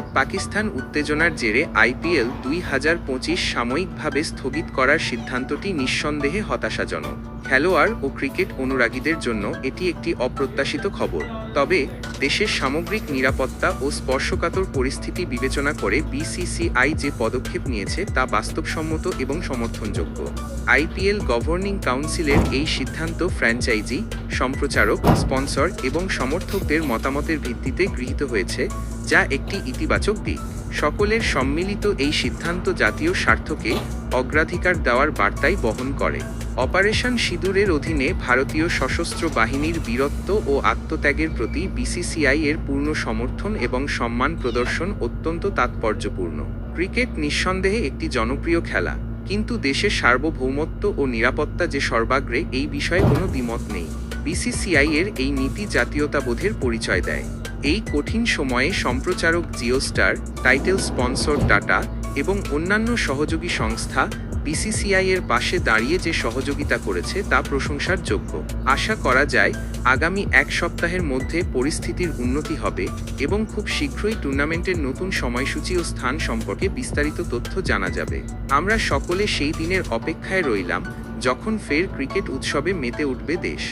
ভারত পাকিস্তান উত্তেজনার জেরে আইপিএল দুই হাজার পঁচিশ সাময়িকভাবে স্থগিত করার সিদ্ধান্তটি নিঃসন্দেহে হতাশাজনক। খেলোয়াড় ও ক্রিকেট অনুরাগীদের জন্য এটি একটি অপ্রত্যাশিত খবর। তবে, দেশের সামগ্রিক নিরাপত্তা ও স্পর্শকাতর পরিস্থিতি বিবেচনা করে বিসিসিআই যে পদক্ষেপ নিয়েছে তা বাস্তবসম্মত এবং সমর্থনযোগ্য। আইপিএল গভর্নিং কাউন্সিলের এই সিদ্ধান্ত ফ্র্যাঞ্চাইজি, সম্প্রচারক, স্পন্সর এবং সমর্থকদের মতামতের ভিত্তিতে গৃহীত হয়েছে, যা একটি ইতিবাচক দিক। সকলের সম্মিলিত এই সিদ্ধান্ত জাতীয় স্বার্থকে অগ্রাধিকার দেওয়ার বার্তাই বহন করে। অপারেশন সিঁদুরের অধীনে ভারতীয় সশস্ত্র বাহিনীর বীরত্ব ও আত্মত্যাগের প্রতি বিসিসিআই এর পূর্ণ সমর্থন এবং সম্মান প্রদর্শন অত্যন্ত তাৎপর্যপূর্ণ। ক্রিকেট নিঃসন্দেহে একটি জনপ্রিয় খেলা, কিন্তু দেশের সার্বভৌমত্ব ও নিরাপত্তা যে সর্বাগ্রে এই বিষয়ে কোনো দ্বিমত নেই। বিসিসিআই এর এই নীতি জাতীয়তাবোধের পরিচয় দেয়। এই কঠিন সময়ে সম্প্রচারক জিওস্টার, টাইটেল স্পন্সর টাটা এবং অন্যান্য সহযোগী সংস্থা বিসিসিআই এর পাশে দাঁড়িয়ে যে সহযোগিতা করেছে তা প্রশংসার যোগ্য আশা করা যায়, আগামী এক সপ্তাহের মধ্যে পরিস্থিতির উন্নতি হবে এবং খুব শীঘ্রই টুর্নামেন্টের নতুন সময়সূচি ও স্থান সম্পর্কে বিস্তারিত তথ্য জানা যাবে। আমরা সকলে সেই দিনের অপেক্ষায় রইলাম, যখন ফের ক্রিকেট উৎসবে মেতে উঠবে দেশ।